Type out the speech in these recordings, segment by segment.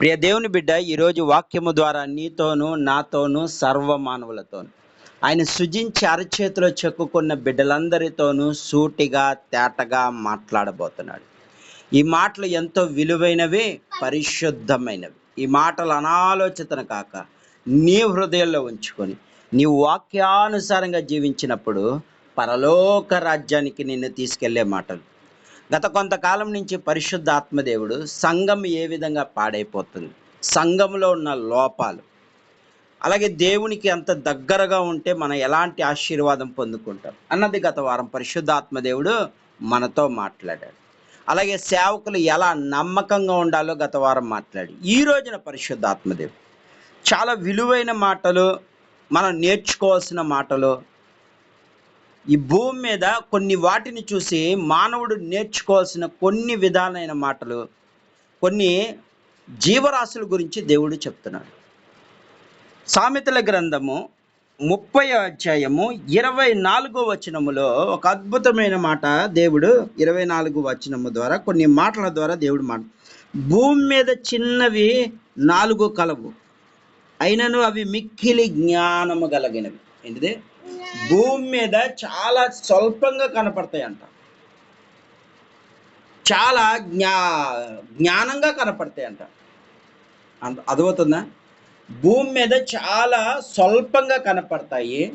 ప్రియ దేవుని బిడ్డ ఈరోజు వాక్యము ద్వారా నీతోనూ నాతోనూ సర్వ మానవులతోనూ ఆయన సృజించి అరచేతిలో చెక్కుకున్న బిడ్డలందరితోనూ సూటిగా తేటగా మాట్లాడబోతున్నాడు. ఈ మాటలు ఎంతో విలువైనవి పరిశుద్ధమైనవి. ఈ మాటలు అనాలోచితన కాక నీ హృదయంలో ఉంచుకొని నీ వాక్యానుసారంగా జీవించినప్పుడు పరలోక రాజ్యానికి నిన్ను తీసుకెళ్ళే మాటలు. గత కొంతకాలం నుంచి పరిశుద్ధ ఆత్మదేవుడు సంఘం ఏ విధంగా పాడైపోతుంది? సంఘంలో ఉన్న లోపాలు. అలాగే దేవునికి అంత దగ్గరగా ఉంటే మనం ఎలాంటి ఆశీర్వాదం పొందుకుంటాం? అన్నది గత వారం పరిశుద్ధ ఆత్మదేవుడు మనతో మాట్లాడాడు. అలాగే సేవకులు ఎలా నమ్మకంగా ఉండాలో గత వారం మాట్లాడి ఈ రోజున పరిశుద్ధ ఆత్మదేవుడు చాలా విలువైన మాటలు మనం నేర్చుకోవాల్సిన మాటలు ఈ భూమి మీద కొన్ని వాటిని చూసి మానవుడు నేర్చుకోవాల్సిన కొన్ని విధాలైన మాటలు కొన్ని జీవరాశుల గురించి దేవుడు చెప్తున్నాడు. సామెతల గ్రంథము ముప్పై అధ్యాయము ఇరవై నాలుగో వచనములో ఒక అద్భుతమైన మాట దేవుడు ఇరవై నాలుగు వచనము ద్వారా కొన్ని మాటల ద్వారా దేవుడు మాట భూమి మీద చిన్నవి నాలుగు కలవు అయినను అవి మిక్కిలి జ్ఞానము కలిగినవి ఏంటిది? భూమి మీద చాలా స్వల్పంగా కనపడతాయి అంట చాలా జ్ఞా జ్ఞానంగా కనపడతాయి అంట అంత అర్థమవుతుందా? భూమి మీద చాలా స్వల్పంగా కనపడతాయి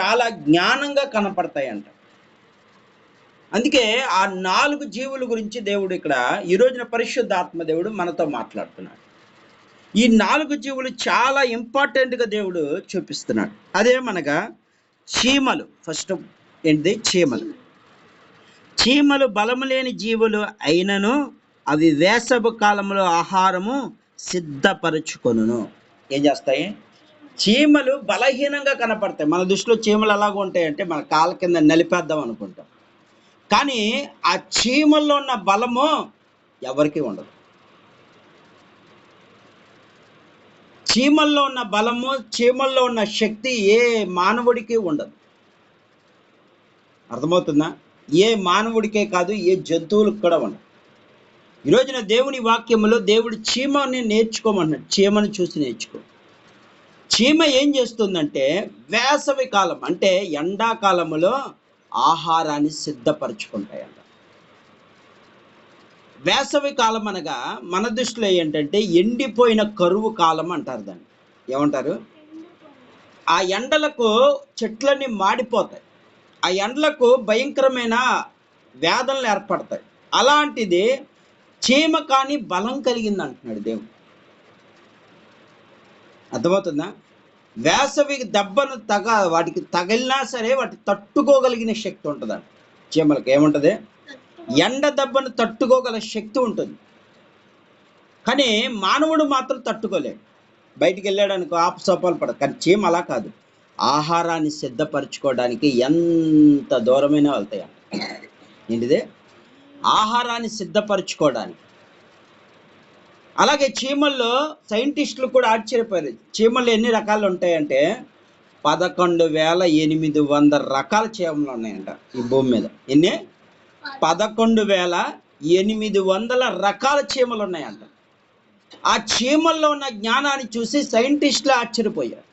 చాలా జ్ఞానంగా కనపడతాయి అంట అందుకే ఆ నాలుగు జీవుల గురించి దేవుడు ఇక్కడ ఈ రోజున పరిశుద్ధ దేవుడు మనతో మాట్లాడుతున్నాడు. ఈ నాలుగు జీవులు చాలా ఇంపార్టెంట్గా దేవుడు చూపిస్తున్నాడు. అదేమనగా చీమలు. ఫస్ట్ ఏంటిది? చీమలు. చీమలు బలము లేని జీవులు అయినను అవి వేసవి కాలంలో ఆహారము సిద్ధపరచుకొను ఏం చేస్తాయి? చీమలు బలహీనంగా కనపడతాయి. మన దృష్టిలో చీమలు ఎలాగ ఉంటాయంటే మన కాళ్ళ కింద నలిపేద్దాం అనుకుంటాం. కానీ ఆ చీమల్లో ఉన్న బలము ఎవరికీ ఉండదు. చీమల్లో ఉన్న బలము చీమల్లో ఉన్న శక్తి ఏ మానవుడికి ఉండదు. అర్థమవుతుందా? ఏ మానవుడికే కాదు ఏ జంతువులకు కూడా ఉండదు. ఈ రోజున దేవుని వాక్యంలో దేవుడు చీమని నేర్చుకోమన్నాడు చీమను చూసి నేర్చుకో. చీమ ఏం చేస్తుందంటే వేసవి కాలం అంటే ఎండాకాలంలో ఆహారాన్ని సిద్ధపరచుకుంటాయంట. వేసవి కాలం అనగా మన దృష్టిలో ఏంటంటే ఎండిపోయిన కరువు కాలం అంటారు దాన్ని. ఏమంటారు? ఆ ఎండలకు చెట్లన్నీ మాడిపోతాయి. ఆ ఎండలకు భయంకరమైన వేదనలు ఏర్పడతాయి. అలాంటిది చీమ కానీ బలం కలిగింది అంటున్నాడు దేవుడు. అర్థమవుతుందా? వేసవి దెబ్బను తగ వాటికి తగిలినా సరే వాటి తట్టుకోగలిగిన శక్తి ఉంటుందండి చీమలకు ఏముంటుంది? ఎండ దెబ్బను తట్టుకోగల శక్తి ఉంటుంది. కానీ మానవుడు మాత్రం తట్టుకోలేడు. బయటికి వెళ్ళాడనుకో ఆపసోపాలు పడదు కానీ చీమ అలా కాదు. ఆహారాన్ని సిద్ధపరచుకోవడానికి ఎంత దూరమైన వెళ్తాయి ఏంటిదే? ఆహారాన్ని సిద్ధపరచుకోవడానికి. అలాగే చీమల్లో సైంటిస్టులు కూడా ఆశ్చర్యపోయారు. చీమలు ఎన్ని రకాలు ఉంటాయంటే పదకొండు వేల ఎనిమిది వందల రకాల చీమలు ఉన్నాయంట ఈ భూమి మీద. ఎన్ని? పదకొండు వేల ఎనిమిది వందల రకాల చీమలు ఉన్నాయంట. ఆ చీమల్లో ఉన్న జ్ఞానాన్ని చూసి సైంటిస్టులు ఆశ్చర్యపోయారు.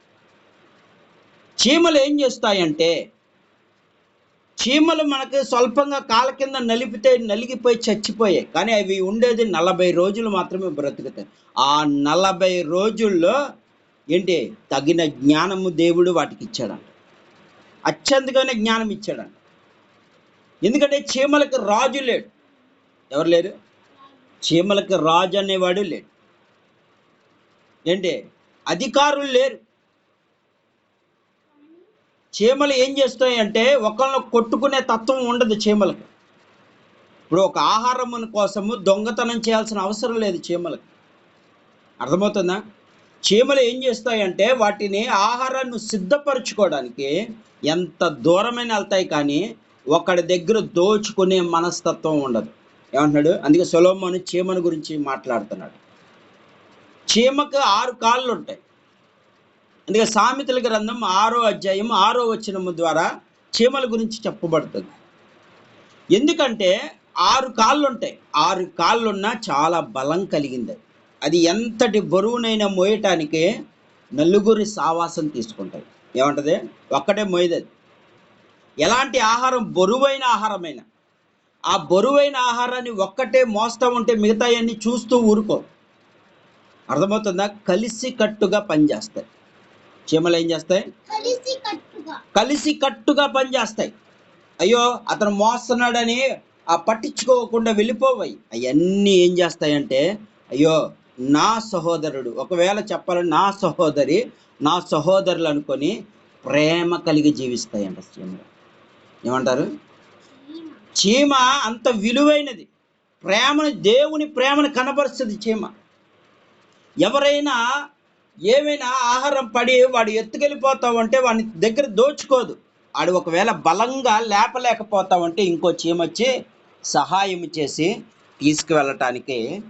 చీమలు ఏం చేస్తాయంటే చీమలు మనకు స్వల్పంగా కాల కింద నలిపితే నలిగిపోయి చచ్చిపోయాయి. కానీ అవి ఉండేది నలభై రోజులు మాత్రమే బ్రతుకుతాయి. ఆ నలభై రోజుల్లో ఏంటి? తగిన జ్ఞానము దేవుడు వాటికి ఇచ్చాడంట. అత్యంతగానే జ్ఞానం ఇచ్చాడంట. ఎందుకంటే చీమలకు రాజు లేడు. ఎవరు లేరు? చీమలకు రాజు అనేవాడు లేడు. ఏంటి? అధికారులు లేరు. చీమలు ఏం చేస్తాయి అంటే ఒకళ్ళని కొట్టుకునే తత్వం ఉండదు చీమలకు. ఇప్పుడు ఒక ఆహారం కోసము దొంగతనం చేయాల్సిన అవసరం లేదు చీమలకు. అర్థమవుతుందా? చీమలు ఏం చేస్తాయంటే వాటిని ఆహారాన్ని సిద్ధపరచుకోవడానికి ఎంత దూరమైన వెళ్తాయి కానీ ఒకడి దగ్గర దోచుకునే మనస్తత్వం ఉండదు. ఏమంటున్నాడు? అందుకే సొలోమోను చీమను గురించి మాట్లాడుతున్నాడు. చీమకు ఆరు కాళ్ళు ఉంటాయి. అందుకే సామెతల గ్రంథం ఆరో అధ్యాయం ఆరో వచనము ద్వారా చీమల గురించి చెప్పబడుతుంది. ఎందుకంటే ఆరు కాళ్ళు ఉంటాయి. ఆరు కాళ్ళున్నా చాలా బలం కలిగింది. అది. ఎంతటి బరువునైనా మోయటానికి నలుగురి సావాసం తీసుకుంటాయి. ఏమంటది? ఒక్కటే మోయదు ఎలాంటి ఆహారం బరువైన ఆహారమైన ఆ బరువైన ఆహారాన్ని ఒక్కటే మోస్తా ఉంటే మిగతాయన్నీ చూస్తూ ఊరుకో. అర్థమవుతుందా? కలిసి కట్టుగా పనిచేస్తాయి చీమలు ఏం చేస్తాయి? కలిసి కట్టుగా. కలిసి కట్టుగా పనిచేస్తాయి అయ్యో అతను మోస్తున్నాడని ఆ పట్టించుకోకుండా వెళ్ళిపోవాయి. అవన్నీ ఏం చేస్తాయంటే అయ్యో నా సహోదరుడు ఒకవేళ చెప్పాలని నా సహోదరి నా సహోదరులు అనుకొని ప్రేమ కలిగి జీవిస్తాయంట చీమలు. ఏమంటారు? చీమ అంత విలువైనది. ప్రేమను దేవుని ప్రేమను కనపరుస్తుంది చీమ. ఎవరైనా ఏమైనా ఆహారం పడి వాడు ఎత్తుకెళ్ళిపోతావంటే వాడిని దగ్గర దోచుకోదు. వాడు ఒకవేళ బలంగా లేపలేకపోతావంటే ఇంకో చీమ వచ్చి సహాయం చేసి తీసుకువెళ్ళటానికి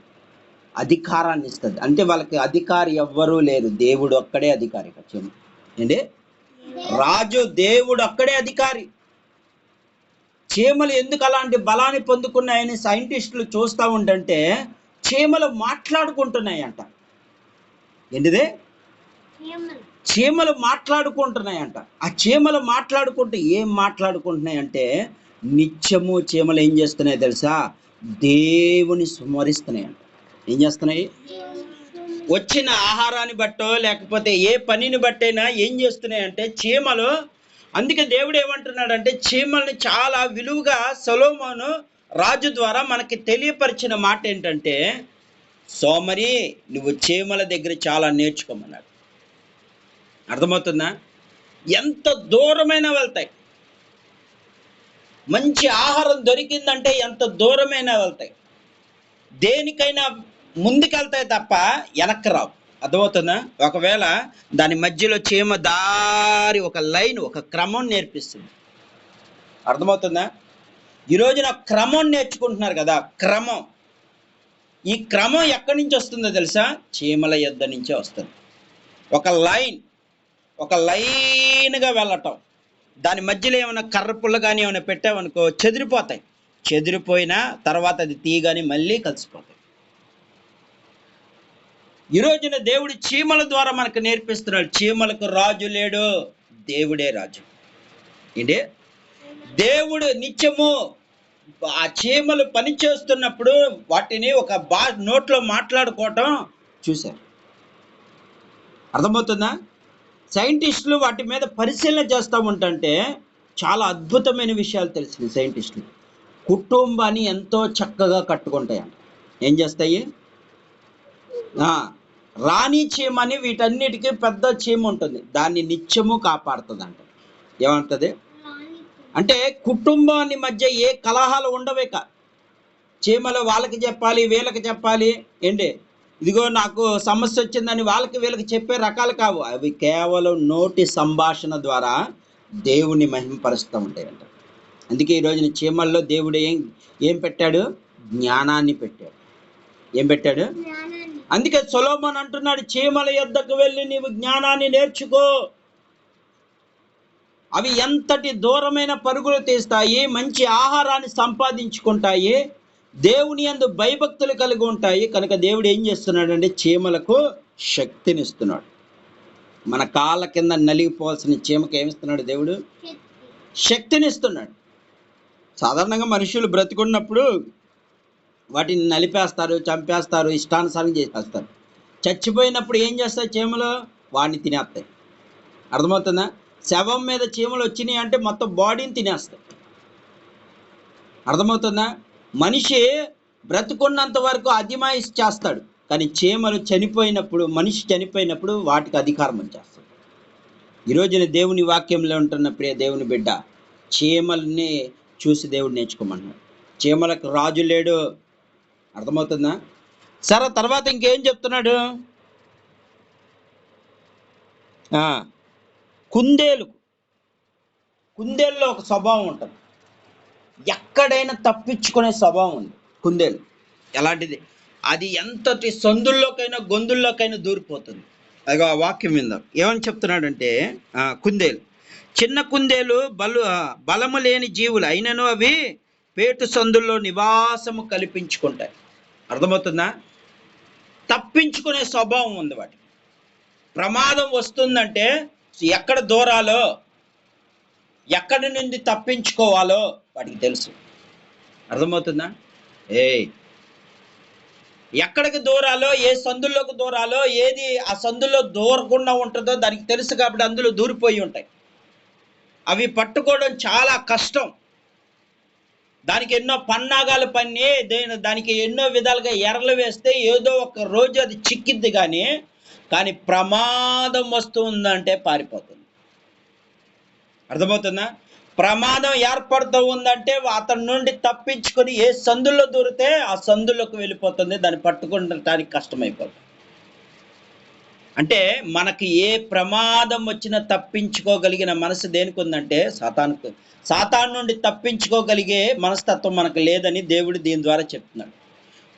అధికారాన్ని ఇస్తుంది. అంటే వాళ్ళకి అధికారి ఎవ్వరూ లేరు. దేవుడు ఒక్కడే అధికారి చీమ. ఏంటి? రాజు దేవుడు ఒక్కడే అధికారి. చీమలు ఎందుకు అలాంటి బలాన్ని పొందుకున్నాయని సైంటిస్టులు చూస్తూ ఉంటుంటే చీమలు మాట్లాడుకుంటున్నాయంట. ఏంటిది? చీమలు. చీమలు మాట్లాడుకుంటున్నాయంట. ఆ చీమలు మాట్లాడుకుంటూ ఏం మాట్లాడుకుంటున్నాయంటే నిత్యము చీమలు ఏం చేస్తున్నాయి తెలుసా? దేవుని స్మరిస్తున్నాయంట. ఏం చేస్తున్నాయి? వచ్చిన ఆహారాన్ని బట్టో లేకపోతే ఏ పనిని బట్టైనా ఏం చేస్తున్నాయంటే చీమలు అందుకే దేవుడు ఏమంటున్నాడంటే చీమల్ని చాలా విలువగా సొలోమోను రాజు ద్వారా మనకి తెలియపరిచిన మాట ఏంటంటే సోమరి నువ్వు చీమల దగ్గర చాలా నేర్చుకోమన్నాడు. అర్థమవుతుందా? ఎంత దూరమైన వెళ్తాయి. మంచి ఆహారం దొరికిందంటే ఎంత దూరమైనా వెళ్తాయి. దేనికైనా ముందుకెళ్తాయి తప్ప వెనక్కి రావు. అర్థమవుతుందా? ఒకవేళ దాని మధ్యలో చీమ దారి ఒక లైన్ ఒక క్రమం నేర్పిస్తుంది. అర్థమవుతుందా? ఈరోజు నా క్రమం నేర్చుకుంటున్నారు కదా క్రమం. ఈ క్రమం ఎక్కడి నుంచి వస్తుందో తెలుసా? చీమల యొద్ద నుంచే వస్తుంది. ఒక లైన్ ఒక లైన్గా వెళ్ళటం. దాని మధ్యలో ఏమైనా కర్రపుల్ల కానీ ఏమైనా పెట్టామనుకో చెదిరిపోతాయి. చెదిరిపోయినా తర్వాత అది తీయగానే మళ్ళీ కలిసిపోతాయి. ఈ రోజున దేవుడు చీమల ద్వారా మనకు నేర్పిస్తున్నాడు. చీమలకు రాజు లేడు దేవుడే రాజు. ఏంటి? దేవుడు నిత్యము ఆ చీమలు పని చేస్తున్నప్పుడు వాటిని ఒక బా నోట్లో మాట్లాడుకోవటం చూశారు. అర్థమవుతుందా? సైంటిస్టులు వాటి మీద పరిశీలన చేస్తూ ఉంటుంటే చాలా అద్భుతమైన విషయాలు తెలిసింది సైంటిస్టులు. కుటుంబాన్ని ఎంతో చక్కగా కట్టుకుంటాయంట. ఏం చేస్తాయి? రాణి చీమ అని వీటన్నిటికీ పెద్ద చీమ ఉంటుంది. దాన్ని నిత్యము కాపాడుతుంది అంట ఏమంటది? అంటే కుటుంబాన్ని మధ్య ఏ కలహాలు ఉండవేక చీమలు వాళ్ళకి చెప్పాలి వీళ్ళకి చెప్పాలి. ఏంటి? ఇదిగో నాకు సమస్య వచ్చిందని వాళ్ళకి వీళ్ళకి చెప్పే రకాలు కావు. అవి కేవలం నోటి సంభాషణ ద్వారా దేవుని మహిమపరుస్తూ ఉంటాయంట. అందుకే ఈరోజున చీమల్లో దేవుడు ఏం ఏం పెట్టాడు? జ్ఞానాన్ని పెట్టాడు. ఏం పెట్టాడు? అందుకే సొలోమన్ అంటున్నాడు చీమల యొద్దకు వెళ్ళి నీవు జ్ఞానాన్ని నేర్చుకో. అవి ఎంతటి దూరమైన పరుగులు తీస్తాయి మంచి ఆహారాన్ని సంపాదించుకుంటాయి దేవుని యందు భయభక్తులు కలిగి ఉంటాయి. కనుక దేవుడు ఏం చేస్తున్నాడంటే చీమలకు శక్తినిస్తున్నాడు. మన కాళ్ళ కింద నలిగిపోవాల్సిన చీమకి ఏమిస్తున్నాడు దేవుడు? శక్తి. శక్తినిస్తున్నాడు. సాధారణంగా మనుషులు బ్రతికున్నప్పుడు వాటిని నలిపేస్తారు చంపేస్తారు ఇష్టానుసారం చేసేస్తారు. చచ్చిపోయినప్పుడు ఏం చేస్తాయి చీమలు? వాడిని తినేస్తాయి. అర్థమవుతుందా? శవం మీద చీమలు వచ్చినాయి అంటే మొత్తం బాడీని తినేస్తాయి. అర్థమవుతుందా? మనిషి బ్రతుకున్నంత వరకు అధిమాయిస్ చేస్తాడు. కానీ చీమలు చనిపోయినప్పుడు మనిషి చనిపోయినప్పుడు వాటికి అధికారం చేస్తాడు. ఈ రోజున దేవుని వాక్యంలో ఉంటున్న ప్రియ దేవుని బిడ్డ చీమల్ని చూసి దేవుడు నేర్చుకోమన్నాడు. చీమలకు రాజు లేడు అర్థమవుతుందా? సరే తర్వాత ఇంకేం చెప్తున్నాడు? ఆ, కుందేలు. కుందేలులో ఒక స్వభావం ఉంటుంది. ఎక్కడైనా తప్పించుకునే స్వభావం ఉంది కుందేలు. ఎలాంటిది? అది ఎంతటి సందుల్లోకైనా గొంతుల్లోకైనా దూరిపోతుంది. అది ఆ వాక్యం విందాం. ఏమని చెప్తున్నాడంటే ఆ, కుందేలు. చిన్న కుందేలు బలు ఆ, బలము లేని జీవులు అయినను అవి పేటు సందుల్లో నివాసము కల్పించుకుంటాయి. అర్థమవుతుందా? తప్పించుకునే స్వభావం ఉంది వాటికి. ప్రమాదం వస్తుందంటే ఎక్కడ దూరాలో ఎక్కడి నుండి తప్పించుకోవాలో వాటికి తెలుసు. అర్థమవుతుందా? ఏ ఎక్కడికి దూరాలో ఏ సందుల్లోకి దూరాలో ఏది ఆ సందుల్లో దూరకుండా ఉంటుందో దానికి తెలుసు కాబట్టి అందులో దూరిపోయి ఉంటాయి. అవి పట్టుకోవడం చాలా కష్టం. దానికి ఎన్నో పన్నాగాలు పన్ని దేని దానికి ఎన్నో విధాలుగా ఎర్రలు వేస్తే ఏదో ఒక రోజు అది చిక్కిద్ది కానీ కానీ ప్రమాదం వస్తుందంటే పారిపోతుంది. అర్థమవుతుందా? ప్రమాదం ఏర్పడుతూ ఉందంటే అతని నుండి తప్పించుకొని ఏ సందుల్లో దూరితే ఆ సందులోకి వెళ్ళిపోతుంది దాన్ని పట్టుకుంటానికి కష్టమైపోతుంది. అంటే మనకి ఏ ప్రమాదం వచ్చినా తప్పించుకోగలిగిన మనసు దేనికి ఉందంటే సాతానుకు. సాతాను నుండి తప్పించుకోగలిగే మనస్తత్వం మనకు లేదని దేవుడు దీని ద్వారా చెప్తున్నాడు.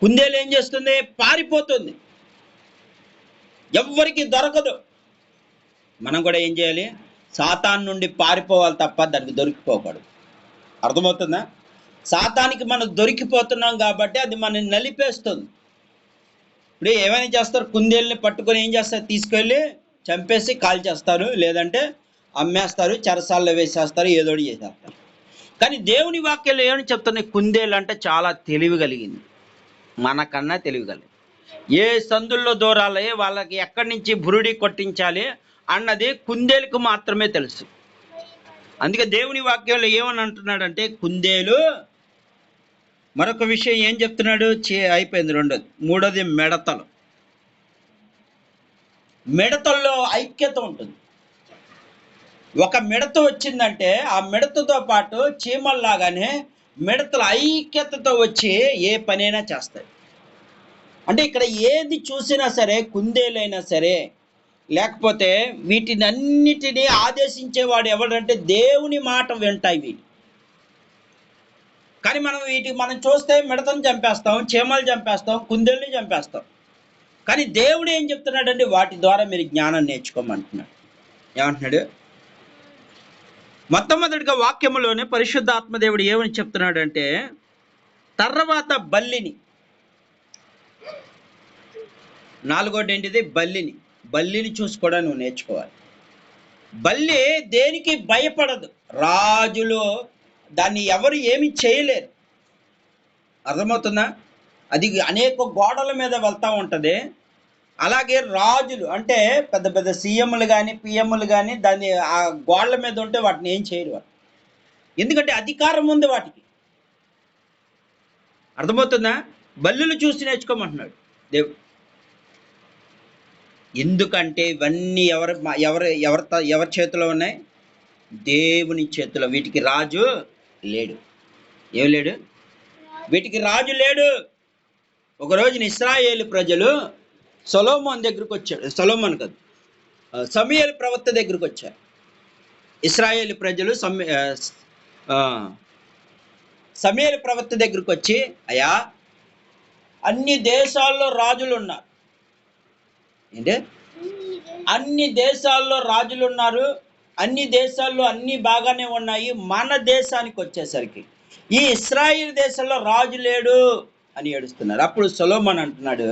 కుందేలు ఏం చేస్తుంది? పారిపోతుంది. ఎవ్వరికి దొరకదు. మనం కూడా ఏం చేయాలి? సాతాన్ నుండి పారిపోవాలి తప్ప దానికి దొరికిపోకూడదు. అర్థమవుతుందా? సాతానికి మనం దొరికిపోతున్నాం కాబట్టి అది మనల్ని నలిపేస్తుంది. ఇప్పుడు ఏమైనా చేస్తారు కుందేళ్ళని పట్టుకొని ఏం చేస్తారు తీసుకెళ్ళి చంపేసి కాల్ చేస్తారు లేదంటే అమ్మేస్తారు చెరసాల్లో వేసేస్తారు ఏదోడి చేసేస్తారు. కానీ దేవుని వాక్యాలు ఏమని చెప్తున్నాయి? కుందేలు అంటే చాలా తెలివి కలిగింది. మనకన్నా తెలివి కలిగింది. ఏ సందుల్లో దూరాలి వాళ్ళకి ఎక్కడి నుంచి బురుడి కొట్టించాలి అన్నది కుందేలుకు మాత్రమే తెలుసు. అందుకే దేవుని వాక్యంలో ఏమని అంటున్నాడంటే కుందేలు మరొక విషయం ఏం చెప్తున్నాడు? చే అయిపోయింది రెండోది. మూడోది మెడతలు. మిడతల్లో ఐక్యత ఉంటుంది. ఒక మిడత వచ్చిందంటే ఆ మిడతతో పాటు చీమల్లాగానే మిడతల ఐక్యతతో వచ్చి ఏ పనైనా చేస్తాయి. అంటే ఇక్కడ ఏది చూసినా సరే కుందేలైనా సరే లేకపోతే వీటిని అన్నిటినీ ఆదేశించేవాడు ఎవడంటే దేవుని మాట వింటాయి వీటి కానీ మనం వీటికి మనం చూస్తే మిడతను చంపేస్తాం చీమలు చంపేస్తాం కుందేళ్ళని చంపేస్తాం. కానీ దేవుడు ఏం చెప్తున్నాడంటే వాటి ద్వారా మీరు జ్ఞానం నేర్చుకోమంటున్నాడు. ఏమంటున్నాడు? మొట్టమొదటిగా వాక్యములోనే పరిశుద్ధ ఆత్మదేవుడు ఏమని చెప్తున్నాడంటే తర్వాత బల్లిని. నాలుగోటి ఏంటిది? బల్లిని. బల్లిని చూసి కూడా నువ్వు నేర్చుకోవాలి. బల్లి దేనికి భయపడదు? రాజులు దాన్ని ఎవరు ఏమి చేయలేరు. అర్థమవుతుందా? అది అనేక గోడల మీద వెళ్తూ ఉంటుంది. అలాగే రాజులు అంటే పెద్ద పెద్ద సీఎంలు కానీ పిఎంలు కానీ దాన్ని ఆ గోడల మీద ఉంటే వాటిని ఏం చేయరు ఎందుకంటే అధికారం ఉంది వాటికి. అర్థమవుతుందా? బల్లులు చూసి నేర్చుకోమంటున్నాడు దేవుడు. ఎందుకంటే ఇవన్నీ ఎవరి ఎవరి ఎవరి ఎవరి చేతిలో ఉన్నాయి? దేవుని చేతిలో. వీటికి రాజు లేడు. ఏం లేడు? వీటికి రాజు లేడు. ఒక రోజున ఇస్రాయేలు ప్రజలు సొలోమోన్ దగ్గరకు వచ్చాడు సొలోమోన్ కాదు. ఆ, ప్రవక్త దగ్గరకు వచ్చారు. ఇస్రాయేల్ ప్రజలు సమ్య ఆ, ప్రవక్త దగ్గరకు వచ్చి అయ్యా అన్ని దేశాల్లో రాజులు ఉన్నారు. ఏంటి? అన్ని దేశాల్లో రాజులు ఉన్నారు. అన్ని దేశాల్లో అన్ని బాగానే ఉన్నాయి. మన దేశానికి వచ్చేసరికి ఈ ఇస్రాయిల్ దేశంలో రాజు లేడు అని ఏడుస్తున్నారు. అప్పుడు సొలోమన్ అంటున్నాడు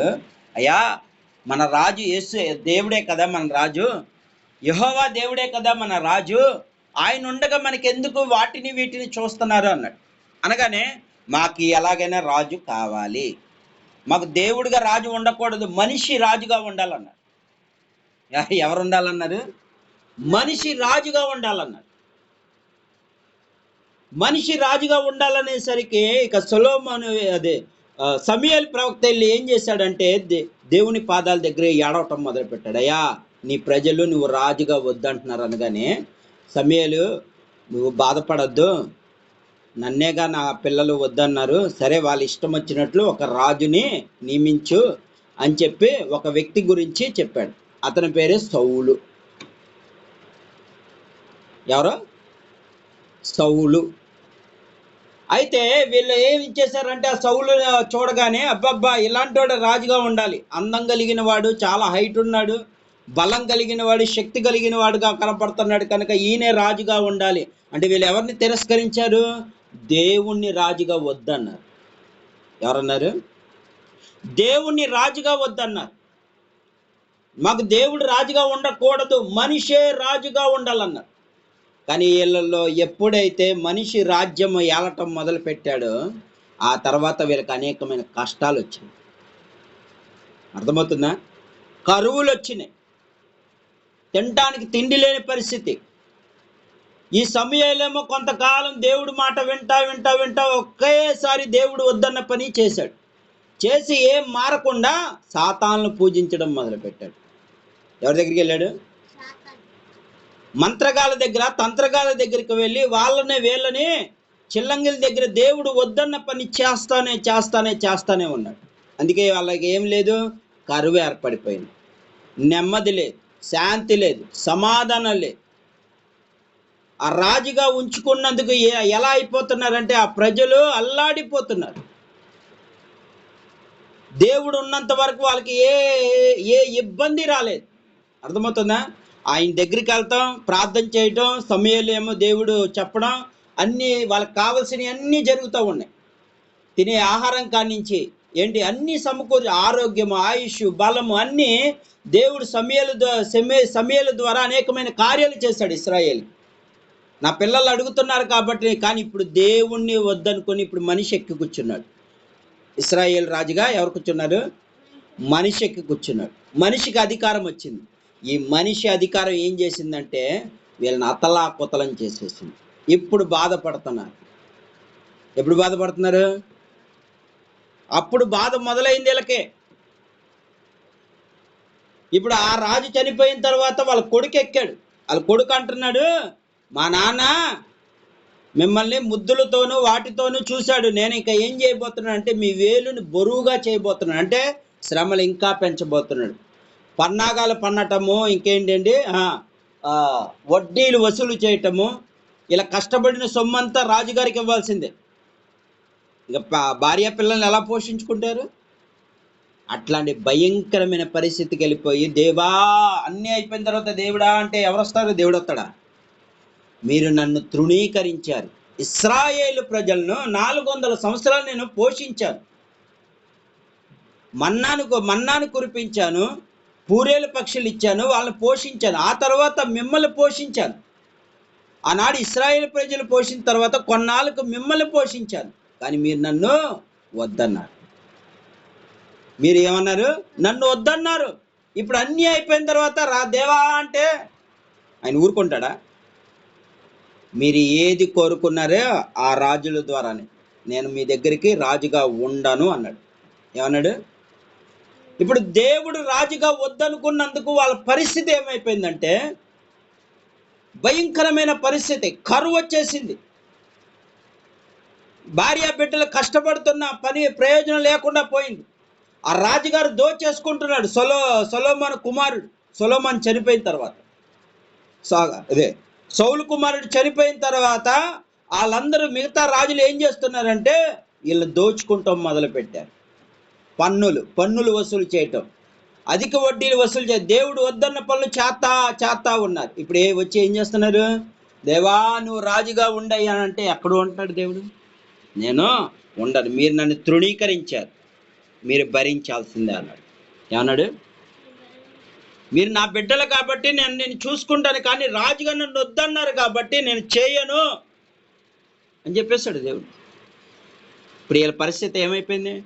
అయ్యా మన రాజు యేసు దేవుడే కదా మన రాజు. యహోవా దేవుడే కదా మన రాజు. ఆయన ఉండగా మనకి ఎందుకు వాటిని వీటిని చూస్తున్నారు? అన్నాడు. అనగానే మాకు ఎలాగైనా రాజు కావాలి. మాకు దేవుడిగా రాజు ఉండకూడదు. మనిషి రాజుగా ఉండాలన్నారు ఎవరు ఉండాలన్నారు? మనిషి రాజుగా ఉండాలన్నాడు. మనిషి రాజుగా ఉండాలనేసరికి ఇక సొలోమను అదే సమయాలు ప్రవక్త వెళ్ళి ఏం చేశాడంటే దే- దేవుని పాదాల దగ్గర ఏడవటం మొదలుపెట్టాడు. అయ్యా నీ ప్రజలు నువ్వు రాజుగా వద్దంటున్నారు అనగానే సమయాలు నువ్వు బాధపడద్దు. నన్నేగా నా పిల్లలు వద్దన్నారు. సరే వాళ్ళ ఇష్టం వచ్చినట్లు ఒక రాజుని నియమించు అని చెప్పి ఒక వ్యక్తి గురించి చెప్పాడు. అతని పేరే సౌలు. ఎవరు? సౌలు. అయితే వీళ్ళు ఏమి చేశారంటే ఆ సౌలు చూడగానే అబ్బబ్బా ఇలాంటి వాడు రాజుగా ఉండాలి. అందం కలిగిన వాడు చాలా హైట్ ఉన్నాడు బలం కలిగిన వాడు శక్తి కలిగిన వాడుగా కనపడుతున్నాడు కనుక ఈయనే రాజుగా ఉండాలి. అంటే వీళ్ళు ఎవరిని తిరస్కరించారు? దేవుణ్ణి రాజుగా వద్దన్నారు. ఎవరన్నారు? దేవుణ్ణి రాజుగా వద్దన్నారు. మాకు దేవుడు రాజుగా ఉండకూడదు మనిషే రాజుగా ఉండాలన్నారు. కానీ వీళ్ళల్లో ఎప్పుడైతే మనిషి రాజ్యం ఏలటం మొదలు పెట్టాడో ఆ తర్వాత వీళ్ళకి అనేకమైన కష్టాలు వచ్చాయి అర్థమవుతుందా? కరువులు వచ్చినాయి. తినటానికి తిండి లేని పరిస్థితి. ఈ సమయంలో కొంతకాలం దేవుడు మాట వింటా వింటా వింటా ఒకేసారి దేవుడు వద్దన్న పని చేశాడు. చేసి ఏం మారకుండా సాతాన్ను పూజించడం మొదలుపెట్టాడు. ఎవరి దగ్గరికి వెళ్ళాడు? మంత్రగాల దగ్గర తంత్రగాల దగ్గరికి వెళ్ళి వాళ్ళనే వీళ్ళని చిల్లంగిల దగ్గర దేవుడు వద్దన్న పని చేస్తానే చేస్తానే చేస్తానే ఉన్నాడు. అందుకే వాళ్ళకి ఏం లేదు కరువు ఏర్పడిపోయింది. నెమ్మది లేదు శాంతి లేదు సమాధానం లేదు. ఆ రాజుగా ఉంచుకున్నందుకు ఎలా అయిపోతున్నారంటే ఆ ప్రజలు అల్లాడిపోతున్నారు. దేవుడు ఉన్నంత వరకు వాళ్ళకి ఏ ఏ ఇబ్బంది రాలేదు. అర్థమవుతుందా? ఆయన దగ్గరికి వెళ్తాం ప్రార్థన చేయటం సమయంలో ఏమో దేవుడు చెప్పడం అన్నీ వాళ్ళకి కావాల్సినవి అన్నీ జరుగుతూ ఉన్నాయి. తినే ఆహారం కానించి ఏంటి అన్నీ సమకూర్చి ఆరోగ్యం ఆయుష్ బలము అన్నీ దేవుడు సమయాల సమయ సమయాల ద్వారా అనేకమైన కార్యాలు చేశాడు ఇస్రాయేల్. నా పిల్లలు అడుగుతున్నారు కాబట్టి కానీ ఇప్పుడు దేవుణ్ణి వద్దనుకొని ఇప్పుడు మనిషి ఎక్కి కూర్చున్నాడు. ఇస్రాయేల్ రాజుగా ఎవరు కూర్చున్నారు? మనిషి ఎక్కి కూర్చున్నాడు. మనిషికి అధికారం వచ్చింది. ఈ మనిషి అధికారం ఏం చేసిందంటే వీళ్ళని అతలా కుతలం చేసేసింది. ఇప్పుడు బాధపడుతున్నారు. ఎప్పుడు బాధపడుతున్నారు? అప్పుడు బాధ మొదలైంది వీళ్ళకే. ఇప్పుడు ఆ రాజు చనిపోయిన తర్వాత వాళ్ళ కొడుకు ఎక్కాడు. వాళ్ళ కొడుకు అంటున్నాడు మా నాన్న మిమ్మల్ని ముద్దులతోనూ వాటితోనూ చూశాడు. నేను ఇంకా ఏం చేయబోతున్నాను? అంటే మీ వేలుని బరువుగా చేయబోతున్నాను అంటే శ్రమలు ఇంకా పెంచబోతున్నాడు. పన్నాగాలు పన్నటము ఇంకేంటండి? వడ్డీలు వసూలు చేయటము ఇలా కష్టపడిన సొమ్మంతా రాజుగారికి ఇవ్వాల్సిందే. ఇక భార్య పిల్లల్ని ఎలా పోషించుకుంటారు? అట్లాంటి భయంకరమైన పరిస్థితికి వెళ్ళిపోయి దేవా అన్నీ అయిపోయిన తర్వాత దేవుడా అంటే ఎవరు వస్తారు దేవుడు వస్తాడా మీరు నన్ను తృణీకరించారు. ఇస్రాయేలు ప్రజలను నాలుగు వందల సంవత్సరాలు నేను పోషించాను. మన్నాను మన్నాను కురిపించాను. పూరేలు పక్షులు ఇచ్చాను వాళ్ళని పోషించాను. ఆ తర్వాత మిమ్మల్ని పోషించాను. ఆనాడు ఇస్రాయేల్ ప్రజలు పోషించిన తర్వాత కొన్నాళ్ళకు మిమ్మల్ని పోషించాను. కానీ మీరు నన్ను వద్దన్నారు. మీరు ఏమన్నారు? నన్ను వద్దన్నారు. ఇప్పుడు అన్నీ అయిపోయిన తర్వాత రా దేవా అంటే ఆయన ఊరుకుంటాడా? మీరు ఏది కోరుకున్నారో ఆ రాజుల ద్వారానే. నేను మీ దగ్గరికి రాజుగా ఉండను అన్నాడు. ఏమన్నాడు? ఇప్పుడు దేవుడు రాజుగా వద్దనుకున్నందుకు వాళ్ళ పరిస్థితి ఏమైపోయిందంటే భయంకరమైన పరిస్థితి. కరువు వచ్చేసింది. భార్య బిడ్డలు కష్టపడుతున్న పని ప్రయోజనం లేకుండా పోయింది. ఆ రాజుగారు దోచేసుకుంటున్నాడు సొలో సొలోమన్ కుమారుడు. సొలోమన్ చనిపోయిన తర్వాత. సాగా అదే సౌలు కుమారుడు చనిపోయిన తర్వాత వాళ్ళందరూ మిగతా రాజులు ఏం చేస్తున్నారంటే వీళ్ళు దోచుకుంటాం మొదలుపెట్టారు. పన్నులు పన్నులు వసూలు చేయటం. అధిక వడ్డీలు వసూలు చే దేవుడు వద్దన్న పనులు చేస్తా చేస్తా ఉన్నారు. ఇప్పుడు ఏ వచ్చి ఏం చేస్తున్నారు? దేవా నువ్వు రాజుగా ఉండయ్యా అంటే ఎక్కడ ఉంటాడు దేవుడు. నేను ఉండను. మీరు నన్ను తృణీకరించారు. మీరు భరించాల్సిందే అన్నాడు. ఏమన్నాడు? మీరు నా బిడ్డలు కాబట్టి నేను నేను చూసుకుంటాను కానీ రాజుగా నన్ను వద్దన్నారు కాబట్టి నేను చేయను అని చెప్పేశాడు దేవుడు. ఇప్పుడు వీళ్ళ పరిస్థితి ఏమైపోయింది?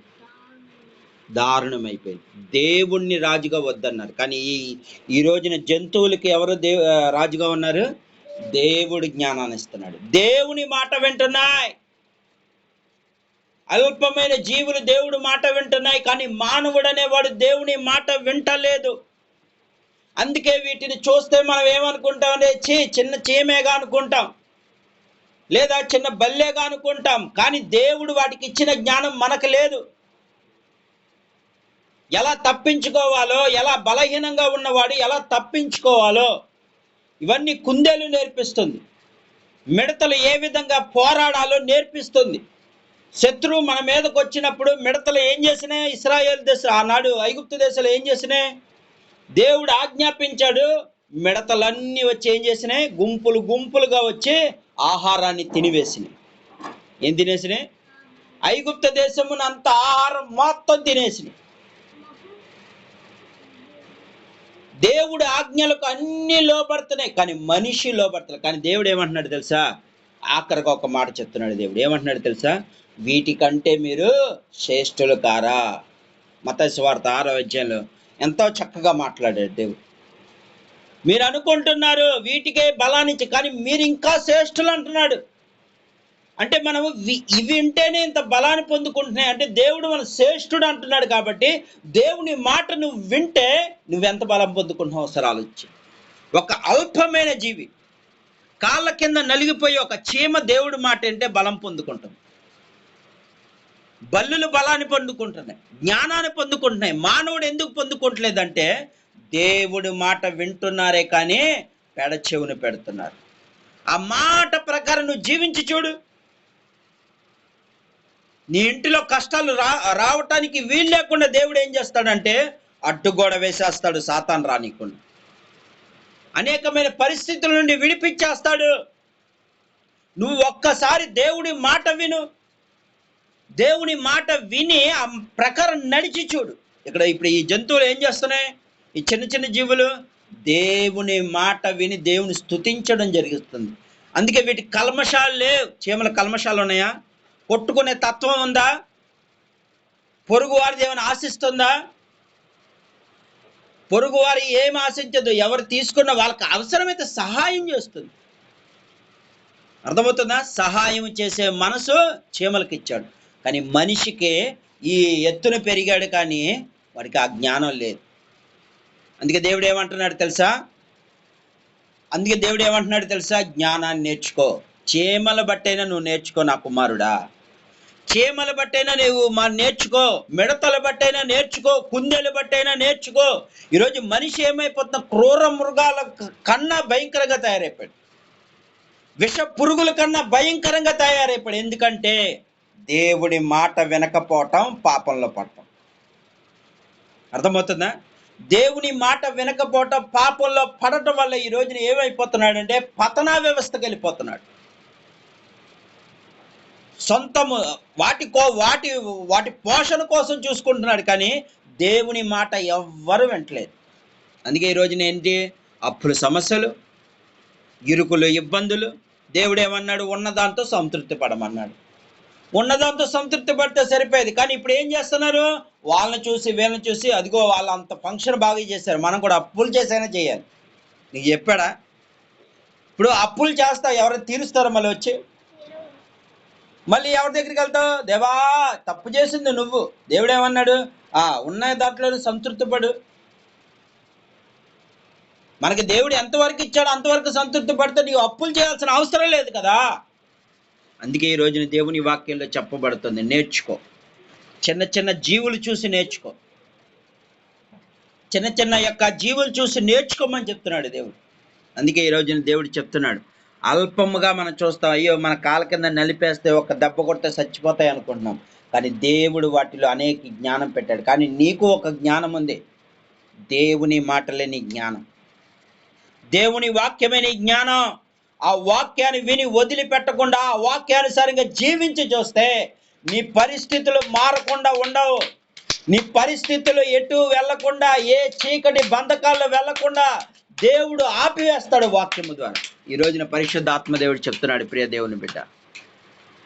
దారుణం అయిపోయింది దేవుణ్ణి రాజుగా వద్దన్నారు. కానీ ఈ ఈ రోజున జంతువులకి ఎవరు దే రాజుగా ఉన్నారు? దేవుడు జ్ఞానాన్ని ఇస్తున్నాడు. దేవుని మాట వింటున్నాయి. అల్పమైన జీవులు దేవుడు మాట వింటున్నాయి కానీ మానవుడు అనేవాడు దేవుని మాట వింటలేదు. అందుకే వీటిని చూస్తే మనం ఏమనుకుంటాం అంటే చీ చిన్న చీమేగా అనుకుంటాం. లేదా చిన్న బల్లేగా అనుకుంటాం. కానీ దేవుడు వాటికి ఇచ్చిన జ్ఞానం మనకు లేదు. ఎలా తప్పించుకోవాలో ఎలా బలహీనంగా ఉన్నవాడు ఎలా తప్పించుకోవాలో ఇవన్నీ కుందేలు నేర్పిస్తుంది. మిడతలు ఏ విధంగా పోరాడాలో నేర్పిస్తుంది. శత్రువు మన మీదకు వచ్చినప్పుడు మిడతలు ఏం చేసినాయి ఇస్రాయేల్ దేశ ఆనాడు ఐగుప్తు దేశంలో ఏం చేసినాయి దేవుడు ఆజ్ఞాపించాడు మిడతలన్నీ వచ్చి ఏం చేసినాయి గుంపులు గుంపులుగా వచ్చి ఆహారాన్ని తినివేసినాయి. ఏం తినేసినాయి? ఐగుప్త దేశమునంత ఆహారం మొత్తం తినేసినాయి. దేవుడు ఆజ్ఞలకు అన్ని లోపడుతున్నాయి కానీ మనిషి లోపడతారు కానీ దేవుడు ఏమంటున్నాడు తెలుసా? ఆఖరికి ఒక మాట చెప్తున్నాడు దేవుడు. ఏమంటున్నాడు తెలుసా? వీటికంటే మీరు శ్రేష్ఠులు కారా? మత స్వార్థ ఆరో అధ్యాయంలో ఎంతో చక్కగా మాట్లాడాడు దేవుడు. మీరు అనుకుంటున్నారు వీటికే బలానిచ్చి కానీ మీరు ఇంకా శ్రేష్ఠులు అంటున్నాడు. అంటే మనం వి- ఇవి వింటేనే ఇంత బలాన్ని పొందుకుంటున్నాయి. అంటే దేవుడు మన శ్రేష్ఠుడు అంటున్నాడు కాబట్టి దేవుని మాట నువ్వు వింటే నువ్వెంత బలం పొందుకుంటున్నావు అవసరాలు ఆలోచించి. ఒక అల్పమైన జీవి కాళ్ళ కింద నలిగిపోయి ఒక చీమ దేవుడి మాట అంటే బలం పొందుకుంటుంది. బల్లులు బలాన్ని పొందుకుంటున్నాయి జ్ఞానాన్ని పొందుకుంటున్నాయి. మానవుడు ఎందుకు పొందుకుంటలేదంటే దేవుడి మాట వింటున్నారే కానీ పెడ చెవుని పెడుతున్నారు. ఆ మాట ప్రకారం నువ్వు జీవించి చూడు. నీ ఇంటిలో కష్టాలు రా రావటానికి వీలు లేకుండా దేవుడు ఏం చేస్తాడంటే అడ్డుగోడ వేసేస్తాడు సాతాన్ రానికుండా. అనేకమైన పరిస్థితుల నుండి విడిపించేస్తాడు. నువ్వు ఒక్కసారి దేవుడి మాట విను. దేవుని మాట విని ఆ ప్రకారం నడిచి చూడు. ఇక్కడ ఇప్పుడు ఈ జంతువులు ఏం చేస్తున్నాయి? ఈ చిన్న చిన్న జీవులు దేవుని మాట విని దేవుని స్తుతించడం జరుగుతుంది. అందుకే వీటి కల్మషాలు లేవు. చీమల కల్మషాలు ఉన్నాయా? కొట్టుకునే తత్వం ఉందా? పొరుగు వారిది ఏమైనా ఆశిస్తుందా? పొరుగువారి ఏం ఆశించదు? ఎవరు తీసుకున్న వాళ్ళకి అవసరమైతే సహాయం చేస్తుంది. అర్థమవుతుందా? సహాయం చేసే మనసు చీమలకి ఇచ్చాడు కానీ మనిషికి ఈ ఎత్తున పెరిగాడు కానీ వాడికి ఆ జ్ఞానం లేదు. అందుకే దేవుడు ఏమంటున్నాడు తెలుసా? అందుకే దేవుడు ఏమంటున్నాడు తెలుసా? జ్ఞానాన్ని నేర్చుకో. చీమల బట్టైనా నువ్వు నేర్చుకో నా కుమారుడా. చీమల బట్టైనా నువ్వు మా నేర్చుకో మిడతల బట్టైనా నేర్చుకో కుందేలు బట్టైనా నేర్చుకో. ఈరోజు మనిషి ఏమైపోతున్నా? క్రూర మృగాల కన్నా భయంకరంగా తయారైపోయాడు. విష పురుగుల కన్నా భయంకరంగా తయారైపోయాడు. ఎందుకంటే దేవుడి మాట వినకపోవటం పాపంలో పడటం. అర్థమవుతుందా? దేవుని మాట వినకపోవటం పాపంలో పడటం వల్ల ఈ రోజున ఏమైపోతున్నాడంటే పతనా వ్యవస్థకు వెళ్ళిపోతున్నాడు. సొంతము వాటి కో వాటి వాటి పోషణ కోసం చూసుకుంటున్నాడు కానీ దేవుని మాట ఎవ్వరు వింటలేదు. అందుకే ఈ రోజున ఏంటి? అప్పుల సమస్యలు ఇరుకులు ఇబ్బందులు దేవుడు ఏమన్నాడు ఉన్నదాంతో సంతృప్తి పడమన్నాడు. ఉన్నదాంతో సంతృప్తి పడితే సరిపోయేది. కానీ ఇప్పుడు ఏం చేస్తున్నారు? వాళ్ళని చూసి వీళ్ళని చూసి అదిగో వాళ్ళ అంత ఫంక్షన్ బాగా చేశారు. మనం కూడా అప్పులు చేసైనా చేయాలి. నీకు చెప్పాడా? ఇప్పుడు అప్పులు చేస్తా ఎవరైనా తీరుస్తారో మళ్ళీ వచ్చి? మళ్ళీ ఎవరి దగ్గరికి వెళ్తావు? దేవా తప్పు చేసింది నువ్వు. దేవుడు ఏమన్నాడు ఆ ఉన్న దాంట్లో సంతృప్తి పడు మనకి దేవుడు ఎంతవరకు ఇచ్చాడో అంతవరకు సంతృప్తి పడితే నీవు అప్పులు చేయాల్సిన అవసరం లేదు కదా. అందుకే ఈ రోజున దేవుని వాక్యంలో చెప్పబడుతుంది నేర్చుకో. చిన్న చిన్న జీవులు చూసి నేర్చుకో. చిన్న చిన్న యొక్క జీవులు చూసి నేర్చుకోమని చెప్తున్నాడు దేవుడు. అందుకే ఈ రోజున దేవుడు చెప్తున్నాడు అల్పముగా మనం చూస్తాం అయ్యో మన కాళ్ళ కింద నలిపేస్తే ఒక దెబ్బ కొడితే చచ్చిపోతాయి అనుకుంటున్నాం. కానీ దేవుడు వాటిలో అనేక జ్ఞానం పెట్టాడు. కానీ నీకు ఒక జ్ఞానం ఉంది. దేవుని మాటలే నీ జ్ఞానం. దేవుని వాక్యమే నీ జ్ఞానం. ఆ వాక్యాన్ని విని వదిలిపెట్టకుండా ఆ వాక్యానుసారంగా జీవించి చూస్తే నీ పరిస్థితులు మారకుండా ఉండవు. నీ పరిస్థితులు ఎటు వెళ్ళకుండా ఏ చీకటి బంధకాల్లో వెళ్ళకుండా దేవుడు ఆపివేస్తాడు వాక్యము ద్వారా. ఈ రోజున పరిశుద్ధ ఆత్మదేవుడు చెప్తున్నాడు ప్రియ దేవుని బిడ్డ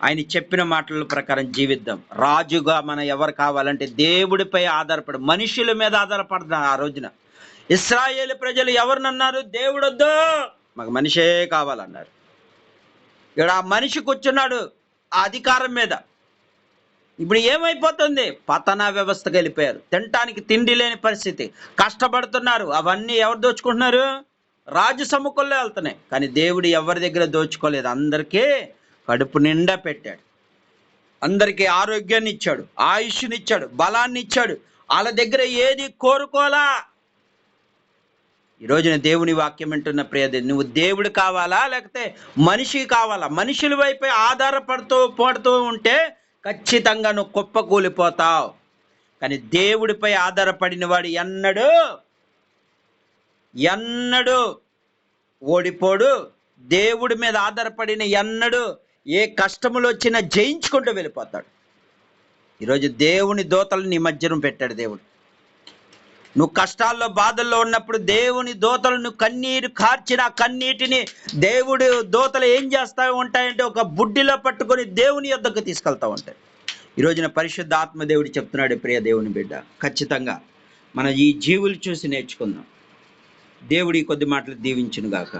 ఆయన చెప్పిన మాటల ప్రకారం జీవిద్దాం. రాజుగా మనం ఎవరు కావాలంటే దేవుడిపై ఆధారపడు మనుషుల మీద ఆధారపడుతున్నారు ఆ రోజున. ఇస్రాయేల్ ప్రజలు ఎవరినన్నారు? దేవుడొద్దు మాకు మనిషే కావాలన్నారు. ఇక్కడ ఆ మనిషి కూర్చున్నాడు ఆ అధికారం మీద. ఇప్పుడు ఏమైపోతుంది? పతన వ్యవస్థకు వెళ్ళిపోయారు తినటానికి తిండి లేని పరిస్థితి. కష్టపడుతున్నారు. అవన్నీ ఎవరు దోచుకుంటున్నారు? రాజు సముఖంలో వెళ్తున్నాయి. కానీ దేవుడు ఎవరి దగ్గర దోచుకోలేదు. అందరికీ కడుపు నిండా పెట్టాడు. అందరికీ ఆరోగ్యాన్ని ఇచ్చాడు. ఆయుష్ని ఇచ్చాడు. బలాన్ని ఇచ్చాడు. వాళ్ళ దగ్గర ఏది కోరుకోలా ఈ రోజున దేవుని వాక్యం వింటున్న ప్రియది నువ్వు దేవుడు కావాలా? లేకపోతే మనిషి కావాలా? మనుషుల వైపే ఆధారపడుతూ పడుతూ ఉంటే ఖచ్చితంగా నువ్వు కుప్పకూలిపోతావు. కానీ దేవుడిపై ఆధారపడిన వాడు ఎన్నడూ ఎన్నడూ ఓడిపోడు. దేవుడి మీద ఆధారపడిన ఎన్నడూ ఏ కష్టములు వచ్చినా జయించుకుంటూ వెళ్ళిపోతాడు. ఈరోజు దేవుని దోతలు నీ మధ్యన పెట్టాడు దేవుడు. నువ్వు కష్టాల్లో బాధల్లో ఉన్నప్పుడు దేవుని దోతలను కన్నీరు కార్చిన కన్నీటిని దేవుడు దోతలు ఏం చేస్తా ఉంటాయంటే ఒక బుడ్డిలో పట్టుకొని దేవుని యొద్దకు తీసుకెళ్తా ఉంటాయి. ఈరోజున రోజున పరిశుద్ధ ఆత్మదేవుడు చెప్తున్నాడు ప్రియ దేవుని బిడ్డ ఖచ్చితంగా మన ఈ జీవులు చూసి నేర్చుకుందాం. దేవుడి కొద్ది మాటలు దీవించునుగాక.